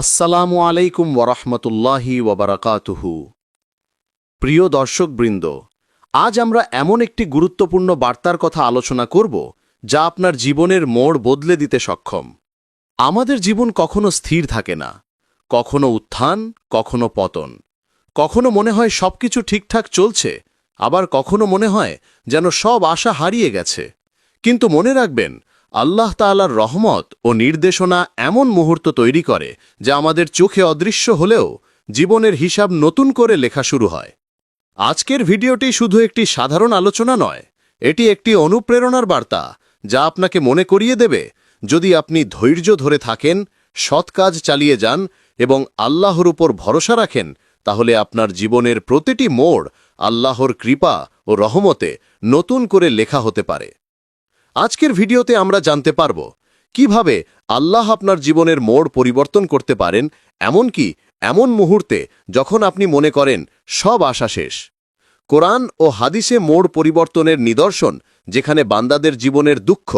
আসসালামু আলাইকুম ওরহমতুল্লাহি ওবরাকাতুহু প্রিয় দর্শকবৃন্দ, আজ আমরা এমন একটি গুরুত্বপূর্ণ বার্তার কথা আলোচনা করব যা আপনার জীবনের মোড় বদলে দিতে সক্ষম। আমাদের জীবন কখনো স্থির থাকে না, কখনো উত্থান, কখনো পতন। কখনো মনে হয় সবকিছু ঠিকঠাক চলছে, আবার কখনো মনে হয় যেন সব আশা হারিয়ে গেছে। কিন্তু মনে রাখবেন আল্লাহ তাআলার রহমত ও নির্দেশনা এমন মুহূর্ত তৈরি করে যা আমাদের চোখে অদৃশ্য হলেও জীবনের হিসাব নতুন করে লেখা শুরু হয়। আজকের ভিডিওটি শুধু একটি সাধারণ আলোচনা নয়, এটি একটি অনুপ্রেরণার বার্তা যা আপনাকে মনে করিয়ে দেবে, যদি আপনি ধৈর্য ধরে থাকেন, সৎ কাজ চালিয়ে যান এবং আল্লাহর উপর ভরসা রাখেন, তাহলে আপনার জীবনের প্রতিটি মোড় আল্লাহর কৃপা ও রহমতে নতুন করে লেখা হতে পারে। আজকের ভিডিওতে আমরা জানতে পারব কীভাবে আল্লাহ আপনার জীবনের মোড় পরিবর্তন করতে পারেন, এমনকি এমন মুহূর্তে যখন আপনি মনে করেন সব আশা শেষ। কোরআন ও হাদিসে মোড় পরিবর্তনের নিদর্শন, যেখানে বান্দাদের জীবনের দুঃখ,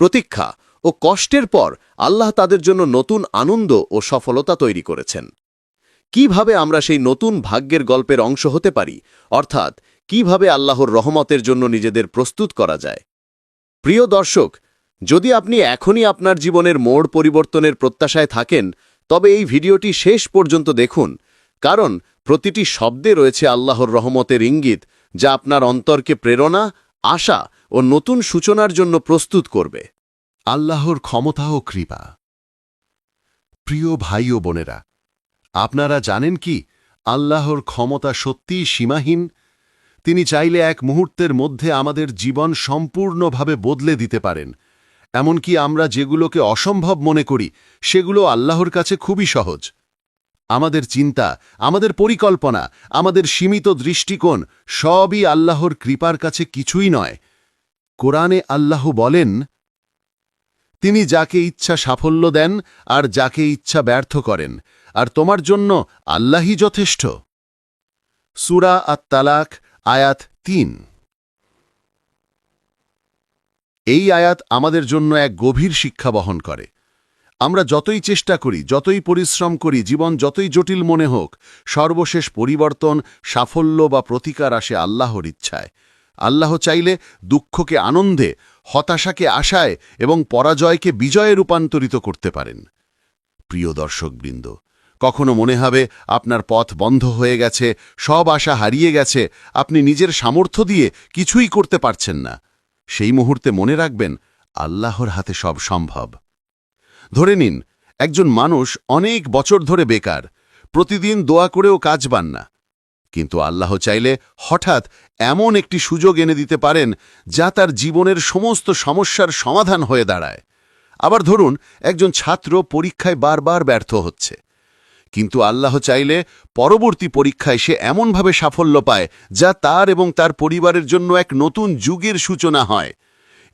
প্রতীক্ষা ও কষ্টের পর আল্লাহ তাদের জন্য নতুন আনন্দ ও সফলতা তৈরি করেছেন। কীভাবে আমরা সেই নতুন ভাগ্যের গল্পের অংশ হতে পারি, অর্থাৎ কীভাবে আল্লাহর রহমতের জন্য নিজেদের প্রস্তুত করা যায়? প্রিয় দর্শক, যদি আপনি এখনই আপনার জীবনের মোড় পরিবর্তনের প্রত্যাশায় থাকেন, তবে এই ভিডিওটি শেষ পর্যন্ত দেখুন, কারণ প্রতিটি শব্দে রয়েছে আল্লাহর রহমতের ইঙ্গিত, যা আপনার অন্তরকে প্রেরণা, আশা ও নতুন সূচনার জন্য প্রস্তুত করবে। আল্লাহর ক্ষমতা ও কৃপা। প্রিয় ভাই ও বোনেরা, আপনারা জানেন কি, আল্লাহর ক্ষমতা সত্যিই সীমাহীন তিনি চাইলে এক মুহূর্তের মধ্যে আমাদের জীবন সম্পূর্ণভাবে বদলে দিতে পারেন। এমনকি আমরা যেগুলোকে অসম্ভব মনে করি, সেগুলো আল্লাহর কাছে খুবই সহজ। আমাদের চিন্তা, আমাদের পরিকল্পনা, আমাদের সীমিত দৃষ্টিকোণ সবই আল্লাহর কৃপার কাছে কিছুই নয়। কোরআনে আল্লাহ বলেন, তিনি যাকে ইচ্ছা সাফল্য দেন আর যাকে ইচ্ছা ব্যর্থ করেন, আর তোমার জন্য আল্লাহই যথেষ্ট। সুরা আত তালাক আয়াত তিন। এই আয়াত আমাদের জন্য এক গভীর শিক্ষা বহন করে। আমরা যতই চেষ্টা করি, যতই পরিশ্রম করি, জীবন যতই জটিল মনে হোক, সর্বশেষ পরিবর্তন, সাফল্য বা প্রতিকার আসে আল্লাহর ইচ্ছায়। আল্লাহ চাইলে দুঃখকে আনন্দে, হতাশাকে আশায় এবং পরাজয়কে বিজয়ে রূপান্তরিত করতে পারেন। প্রিয় দর্শকবৃন্দ কখনো মনে হবে আপনার পথ বন্ধ হয়ে গেছে, সব আশা হারিয়ে গেছে, আপনি নিজের সামর্থ্য দিয়ে কিছুই করতে পারছেন না। সেই মুহূর্তে মনে রাখবেন, আল্লাহর হাতে সব সম্ভব। ধরে নিন, একজন মানুষ অনেক বছর ধরে বেকার, প্রতিদিন দোয়া করেও কাজ পান না। কিন্তু আল্লাহ চাইলে হঠাৎ এমন একটি সুযোগ এনে দিতে পারেন, যা তার জীবনের সমস্ত সমস্যার সমাধান হয়ে দাঁড়ায়। আবার ধরুন, একজন ছাত্র পরীক্ষায় বারবার ব্যর্থ হচ্ছে। কিন্তু আল্লাহ চাইলে পরবর্তী পরীক্ষায় সে এমনভাবে সাফল্য পায় যা তার এবং তার পরিবারের জন্য এক নতুন যুগের সূচনা হয়।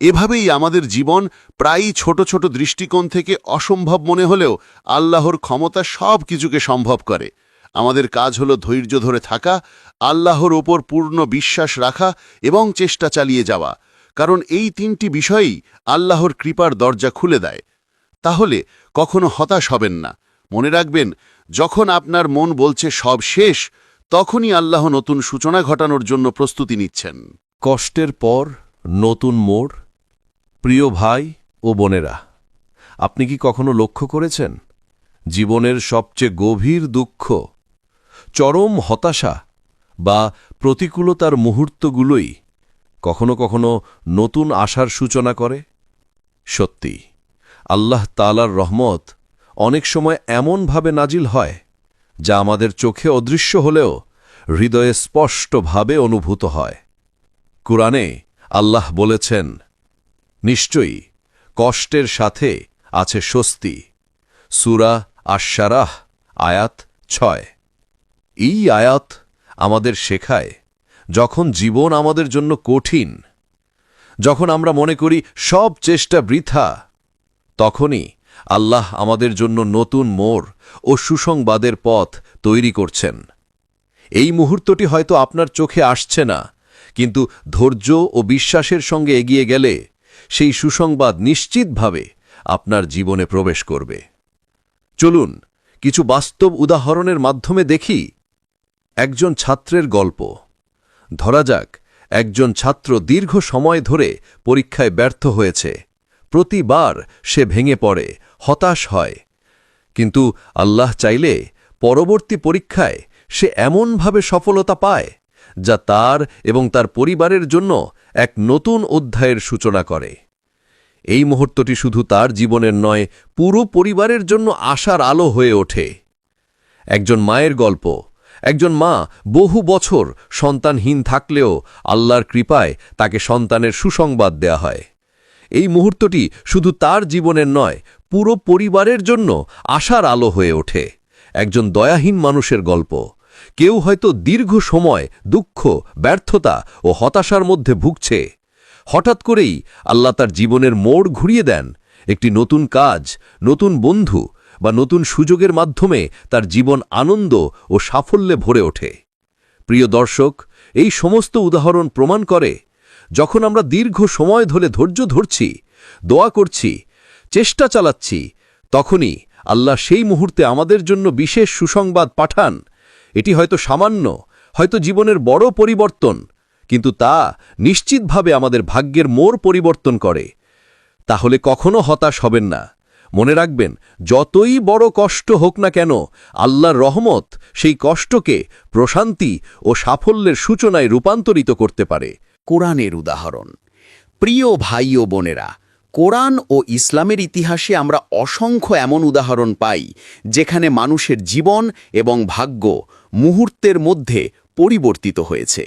এভাবেই আমাদের জীবন প্রায়ই ছোট ছোট দৃষ্টিকোণ থেকে অসম্ভব মনে হলেও আল্লাহর ক্ষমতা সব কিছুকে সম্ভব করে। আমাদের কাজ হলো ধৈর্য ধরে থাকা, আল্লাহর ওপর পূর্ণ বিশ্বাস রাখা এবং চেষ্টা চালিয়ে যাওয়া। কারণ এই তিনটি বিষয়ই আল্লাহর কৃপার দরজা খুলে দেয়। তাহলে কখনো হতাশ হবেন না। মনে রাখবেন যখন আপনার মন বলছে সব শেষ, তখনই আল্লাহ নতুন সূচনা ঘটানোর জন্য প্রস্তুতি নিচ্ছেন। কষ্টের পর নতুন মোড়, প্রিয় ভাই ও বোনেরা, আপনি কি কখনো লক্ষ্য করেছেন? জীবনের সবচেয়ে গভীর দুঃখ, চরম হতাশা বা প্রতিকূলতার মুহূর্তগুলোই কখনো কখনো নতুন আশার সূচনা করে? সত্যি, আল্লাহ তালার রহমত অনেক সময় এমনভাবে নাজিল হয়, যা আমাদের চোখে অদৃশ্য হলেও হৃদয়ে স্পষ্টভাবে অনুভূত হয়। কুরআনে আল্লাহ বলেছেন, নিশ্চয়ই কষ্টের সাথে আছে স্বস্তি। সুরা আশারাহ আয়াত ছয়। এই আয়াত আমাদের শেখায়, যখন জীবন আমাদের জন্য কঠিন, যখন আমরা মনে করি সব চেষ্টা বৃথা, তখনই আল্লাহ আমাদের জন্য নতুন মোড় ও সুসংবাদের পথ তৈরি করছেন। এই মুহূর্তটি হয়তো আপনার চোখে আসছে না, কিন্তু ধৈর্য ও বিশ্বাসের সঙ্গে এগিয়ে গেলে সেই সুসংবাদ নিশ্চিতভাবে আপনার জীবনে প্রবেশ করবে। চলুন, কিছু বাস্তব উদাহরণের মাধ্যমে দেখি। একজন ছাত্রের গল্প। ধরা যাক, একজন ছাত্র দীর্ঘ সময় ধরে পরীক্ষায় ব্যর্থ হয়েছে। প্রতিবার সে ভেঙে পড়ে, হতাশ হয়। কিন্তু আল্লাহ চাইলে পরবর্তী পরীক্ষায় সে এমনভাবে সফলতা পায়, যা তার এবং তার পরিবারের জন্য এক নতুন অধ্যায়ের সূচনা করে। এই মুহূর্তটি শুধু তার জীবনের নয়, পুরো পরিবারের জন্য আশার আলো হয়ে ওঠে। একজন মায়ের গল্প, একজন মা বহু বছর সন্তানহীন থাকলেও আল্লাহর কৃপায় তাকে সন্তানের সুসংবাদ দেয়া হয়। এই মুহূর্তটি শুধু তার জীবনের নয়, পুরো পরিবারের জন্য আশার আলো হয়ে ওঠে। একজন দয়াহীন মানুষের গল্প। কেউ হয়তো দীর্ঘ সময় দুঃখ, ব্যর্থতা ও হতাশার মধ্যে ভুগছে। হঠাৎ করেই আল্লাহ তার জীবনের মোড় ঘুরিয়ে দেন। একটি নতুন কাজ, নতুন বন্ধু বা নতুন সুযোগের মাধ্যমে তার জীবন আনন্দ ও সাফল্যে ভরে ওঠে। প্রিয় দর্শক, এই সমস্ত উদাহরণ প্রমাণ করে যখন আমরা দীর্ঘ সময় ধরে ধৈর্য ধরছি, দোয়া করছি, চেষ্টা চালাচ্ছি, তখনই আল্লাহ সেই মুহূর্তে আমাদের জন্য বিশেষ সুসংবাদ পাঠান। এটি হয়তো সামান্য, হয়তো জীবনের বড় পরিবর্তন, কিন্তু তা নিশ্চিতভাবে আমাদের ভাগ্যের মোর পরিবর্তন করে। তাহলে কখনো হতাশ হবেন না। মনে রাখবেন, যতই বড় কষ্ট হোক না কেন, আল্লাহর রহমত সেই কষ্টকে প্রশান্তি ও সাফল্যের সূচনায় রূপান্তরিত করতে পারে। কোরআনের উদাহরণ। প্রিয় ভাই ও বোনেরা, কোরআন ও ইসলামের ইতিহাসে আমরা অসংখ্য এমন উদাহরণ পাই, যেখানে মানুষের জীবন এবং ভাগ্য মুহূর্তের মধ্যে পরিবর্তিত হয়েছে।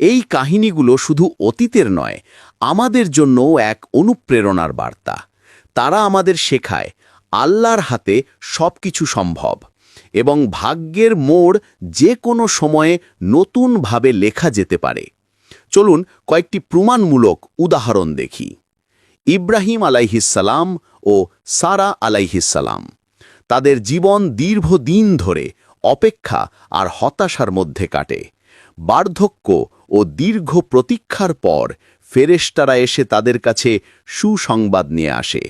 এই কাহিনীগুলো শুধু অতীতের নয়, আমাদের জন্যও এক অনুপ্রেরণার বার্তা। তারা আমাদের শেখায়, আল্লাহর হাতে সবকিছু সম্ভব এবং ভাগ্যের মোড় যে কোনো সময়ে নতুনভাবে লেখা যেতে পারে। চলুন কয়েকটি প্রমাণমূলক উদাহরণ দেখি। ইব্রাহিম আলাইহিসালাম ও সারা আলাইহিসালাম তাদের জীবন দীর্ঘদিন ধরে অপেক্ষা আর হতাশার মধ্যে কাটে। বার্ধক্য ও দীর্ঘ প্রতীক্ষার পর ফেরেশতারা এসে তাদের কাছে সুসংবাদ নিয়ে আসে।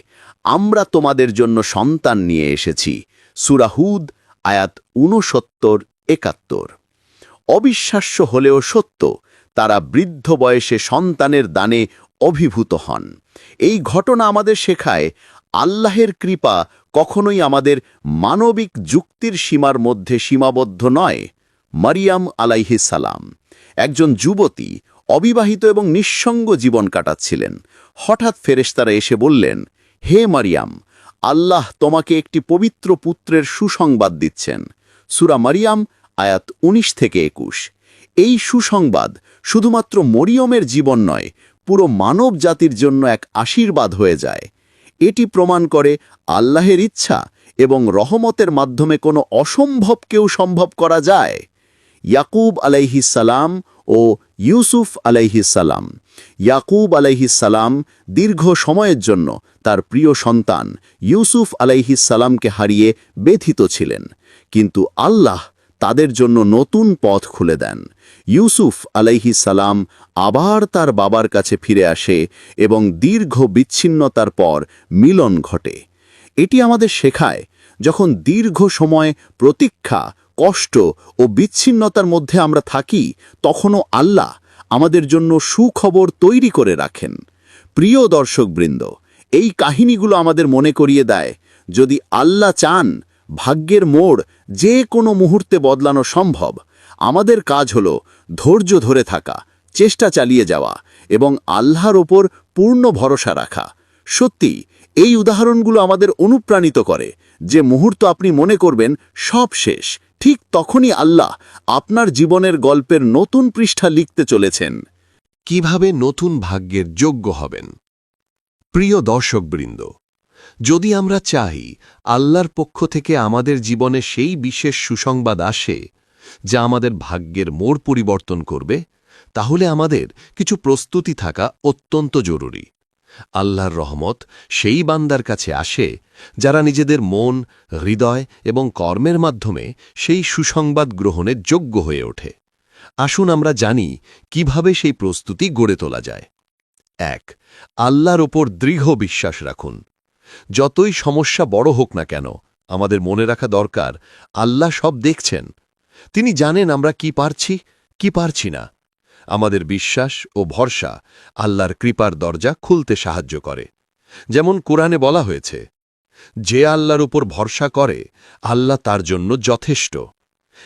আমরা তোমাদের জন্য সন্তান নিয়ে এসেছি। সুরাহুদ আয়াত ঊনসত্তর, একাত্তর। অবিশ্বাস্য হলেও সত্য তারা বৃদ্ধ বয়সে সন্তানের দানে অভিভূত হন। এই ঘটনা আমাদের শেখায়, আল্লাহের কৃপা কখনোই আমাদের মানবিক যুক্তির সীমার মধ্যে সীমাবদ্ধ নয়, মারিয়াম সালাম। একজন যুবতী অবিবাহিত এবং নিঃসঙ্গ জীবন কাটাচ্ছিলেন। হঠাৎ ফেরেশতারা এসে বললেন, হে মারিয়াম, আল্লাহ তোমাকে একটি পবিত্র পুত্রের সুসংবাদ দিচ্ছেন। সুরা মারিয়াম, আয়াত ১৯ থেকে একুশ। এই সুসংবাদ শুধুমাত্র মরিয়মের জীবন নয়, পুরো মানব জাতির জন্য এক আশীর্বাদ হয়ে যায়। এটি প্রমাণ করে আল্লাহের ইচ্ছা এবং রহমতের মাধ্যমে কোনো অসম্ভবকেও সম্ভব করা যায়। ইয়াকুব আলাইহিসালাম ও ইউসুফ আলাইহিসালাম ইয়াকুব আলাইহিসালাম দীর্ঘ সময়ের জন্য তার প্রিয় সন্তান ইউসুফ আলাইহিসালামকে হারিয়ে ব্যথিত ছিলেন। কিন্তু আল্লাহ তাদের জন্য নতুন পথ খুলে দেন। ইউসুফ আলাইহি সালাম আবার তার বাবার কাছে ফিরে আসে এবং দীর্ঘ বিচ্ছিন্নতার পর মিলন ঘটে। এটি আমাদের শেখায় যখন দীর্ঘ সময় প্রতীক্ষা, কষ্ট ও বিচ্ছিন্নতার মধ্যে আমরা থাকি, তখনও আল্লাহ আমাদের জন্য সুখবর তৈরি করে রাখেন। প্রিয় দর্শকবৃন্দ, এই কাহিনীগুলো আমাদের মনে করিয়ে দেয়, যদি আল্লাহ চান, ভাগ্যের মোড় যে কোনো মুহূর্তে বদলানো সম্ভব। আমাদের কাজ হল ধৈর্য ধরে থাকা, চেষ্টা চালিয়ে যাওয়া এবং আল্লাহর ওপর পূর্ণ ভরসা রাখা। সত্যি, এই উদাহরণগুলো আমাদের অনুপ্রাণিত করে যে মুহূর্ত আপনি মনে করবেন সব শেষ, ঠিক তখনই আল্লাহ আপনার জীবনের গল্পের নতুন পৃষ্ঠা লিখতে চলেছেন। কীভাবে নতুন ভাগ্যের যোগ্য হবেন? প্রিয় দর্শকবৃন্দ, যদি আমরা চাই আল্লাহর পক্ষ থেকে আমাদের জীবনে সেই বিশেষ সুসংবাদ আসে যা আমাদের ভাগ্যের মোড় পরিবর্তন করবে, তাহলে আমাদের কিছু প্রস্তুতি থাকা অত্যন্ত জরুরি। আল্লাহর রহমত সেই বান্দার কাছে আসে, যারা নিজেদের মন, হৃদয় এবং কর্মের মাধ্যমে সেই সুসংবাদ গ্রহণের যোগ্য হয়ে ওঠে। আসুন আমরা জানি কীভাবে সেই প্রস্তুতি গড়ে তোলা যায়। এক, আল্লাহর ওপর দৃঢ় বিশ্বাস রাখুন। যতই সমস্যা বড় হোক না কেন, আমাদের মনে রাখা দরকার, আল্লাহ সব দেখছেন তিনি জানেন আমরা কি পারছি কি পারছি না। আমাদের বিশ্বাস ও ভরসা আল্লাহর কৃপার দরজা খুলতে সাহায্য করে। যেমন কোরআনে বলা হয়েছে, যে আল্লাহর উপর ভরসা করে, আল্লাহ তার জন্য যথেষ্ট।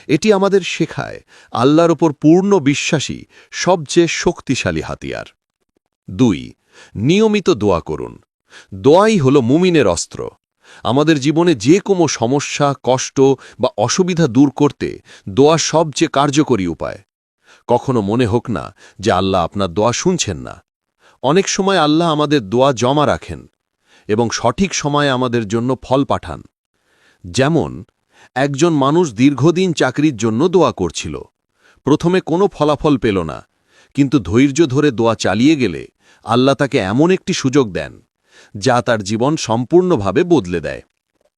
এটি আমাদের শেখায়, আল্লাহর উপর পূর্ণ বিশ্বাসী সবচেয়ে শক্তিশালী হাতিয়ার। দুই, নিয়মিত দোয়া করুন। দোয়াই হল মুমিনের অস্ত্র। আমাদের জীবনে যে কোনো সমস্যা, কষ্ট বা অসুবিধা দূর করতে দোয়া সবচেয়ে কার্যকরী উপায়। কখনো মনে হোক না যে আল্লাহ আপনার দোয়া শুনছেন না। অনেক সময় আল্লাহ আমাদের দোয়া জমা রাখেন এবং সঠিক সময়ে আমাদের জন্য ফল পাঠান। যেমন, একজন মানুষ দীর্ঘদিন চাকরির জন্য দোয়া করছিল। প্রথমে কোনো ফলাফল পেল না, কিন্তু ধৈর্য ধরে দোয়া চালিয়ে গেলে আল্লাহ তাকে এমন একটি সুযোগ দেন। যা তার জীবন সম্পূর্ণভাবে বদলে দেয়।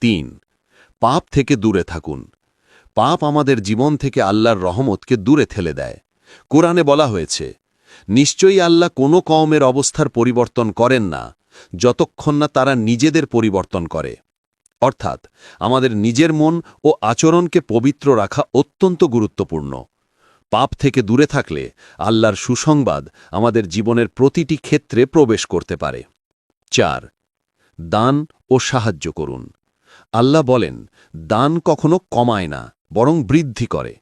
তিন, পাপ থেকে দূরে থাকুন। পাপ আমাদের জীবন থেকে আল্লাহর রহমতকে দূরে ঠেলে দেয়। কোরআনে বলা হয়েছে, নিশ্চয়ই আল্লাহ কোনো কওমের অবস্থার পরিবর্তন করেন না, যতক্ষণ না তারা নিজেদের পরিবর্তন করে। অর্থাৎ, আমাদের নিজের মন ও আচরণকে পবিত্র রাখা অত্যন্ত গুরুত্বপূর্ণ। পাপ থেকে দূরে থাকলে আল্লাহর সুসংবাদ আমাদের জীবনের প্রতিটি ক্ষেত্রে প্রবেশ করতে পারে। চার, দান ও সাহায্য করুন। আল্লাহ বলেন, দান কখনো কমায় না, বরং বৃদ্ধি করে।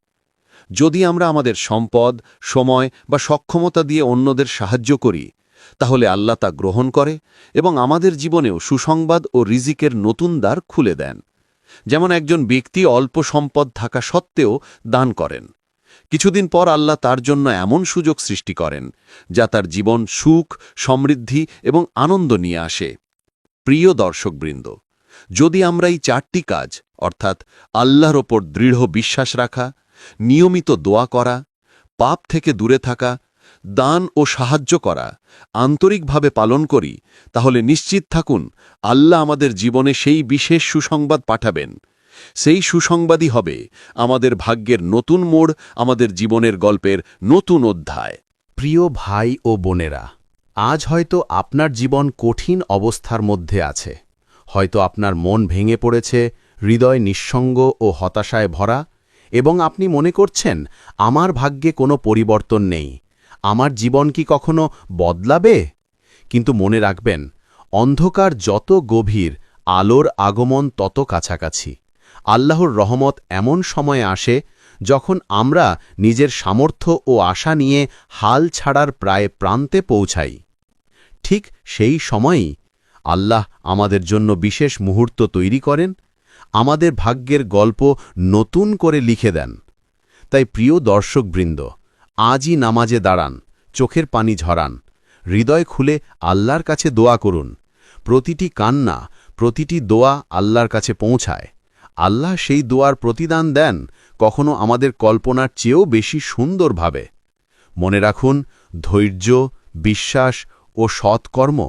যদি আমরা আমাদের সম্পদ, সময় বা সক্ষমতা দিয়ে অন্যদের সাহায্য করি, তাহলে আল্লাহ তা গ্রহণ করে এবং আমাদের জীবনেও সুসংবাদ ও রিজিকের নতুন দ্বার খুলে দেন। যেমন একজন ব্যক্তি অল্প সম্পদ থাকা সত্ত্বেও দান করেন। কিছুদিন পর আল্লাহ তার জন্য এমন সুযোগ সৃষ্টি করেন, যা তার জীবন সুখ, সমৃদ্ধি এবং আনন্দ নিয়ে আসে। প্রিয় দর্শকবৃন্দ, যদি আমরা এই চারটি কাজ, অর্থাৎ আল্লাহর ওপর দৃঢ় বিশ্বাস রাখা, নিয়মিত দোয়া করা, পাপ থেকে দূরে থাকা, দান ও সাহায্য করা আন্তরিকভাবে পালন করি, তাহলে নিশ্চিত থাকুন, আল্লাহ আমাদের জীবনে সেই বিশেষ সুসংবাদ পাঠাবেন। সেই সুসংবাদই হবে আমাদের ভাগ্যের নতুন মোড়, আমাদের জীবনের গল্পের নতুন অধ্যায়। প্রিয় ভাই ও বোনেরা, আজ হয়তো আপনার জীবন কঠিন অবস্থার মধ্যে আছে। হয়তো আপনার মন ভেঙে পড়েছে, হৃদয় নিঃসঙ্গ ও হতাশায় ভরা, এবং আপনি মনে করছেন, আমার ভাগ্যে কোনো পরিবর্তন নেই। আমার জীবন কি কখনো বদলাবে? কিন্তু মনে রাখবেন, অন্ধকার যত গভীর, আলোর আগমন তত কাছাকাছি। আল্লাহর রহমত এমন সময়ে আসে যখন আমরা নিজের সামর্থ্য ও আশা নিয়ে হাল ছাড়ার প্রায় প্রান্তে পৌঁছাই। ঠিক সেই সময়ই আল্লাহ আমাদের জন্য বিশেষ মুহূর্ত তৈরি করেন, আমাদের ভাগ্যের গল্প নতুন করে লিখে দেন। তাই প্রিয় দর্শকবৃন্দ, আজই নামাজে দাঁড়ান, চোখের পানি ঝরান, হৃদয় খুলে আল্লাহর কাছে দোয়া করুন। প্রতিটি কান্না, প্রতিটি দোয়া আল্লাহর কাছে পৌঁছায়। আল্লাহ সেই দোয়ার প্রতিদান দেন, কখনো আমাদের কল্পনার চেয়েও বেশি সুন্দরভাবে মনে রাখুন, ধৈর্য, বিশ্বাস ও সৎকর্ম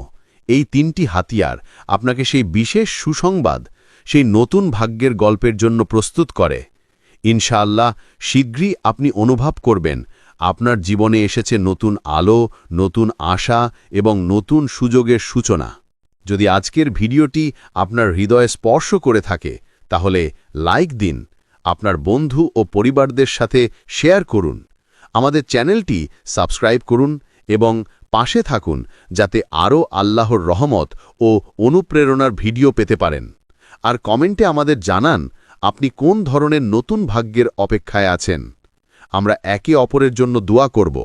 এই তিনটি হাতিয়ার আপনাকে সেই বিশেষ সুসংবাদ, সেই নতুন ভাগ্যের গল্পের জন্য প্রস্তুত করে। ইনশাআল্লাহ শীঘ্রই আপনি অনুভব করবেন, আপনার জীবনে এসেছে নতুন আলো, নতুন আশা এবং নতুন সুযোগের সূচনা। যদি আজকের ভিডিওটি আপনার হৃদয়ে স্পর্শ করে থাকে তাহলে লাইক দিন, আপনার বন্ধু ও পরিবারদের সাথে শেয়ার করুন, আমাদের চ্যানেলটি সাবস্ক্রাইব করুন এবং পাশে থাকুন যাতে আরও আল্লাহর রহমত ও অনুপ্রেরণার ভিডিও পেতে পারেন। আর কমেন্টে আমাদের জানান, আপনি কোন ধরনের নতুন ভাগ্যের অপেক্ষায় আছেন? আমরা একে অপরের জন্য দোয়া করব।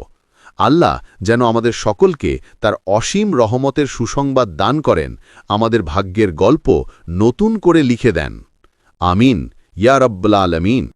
আল্লাহ যেন আমাদের সকলকে তার অসীম রহমতের সুসংবাদ দান করেন, আমাদের ভাগ্যের গল্প নতুন করে লিখে দেন। آمين. يا رب العالمين.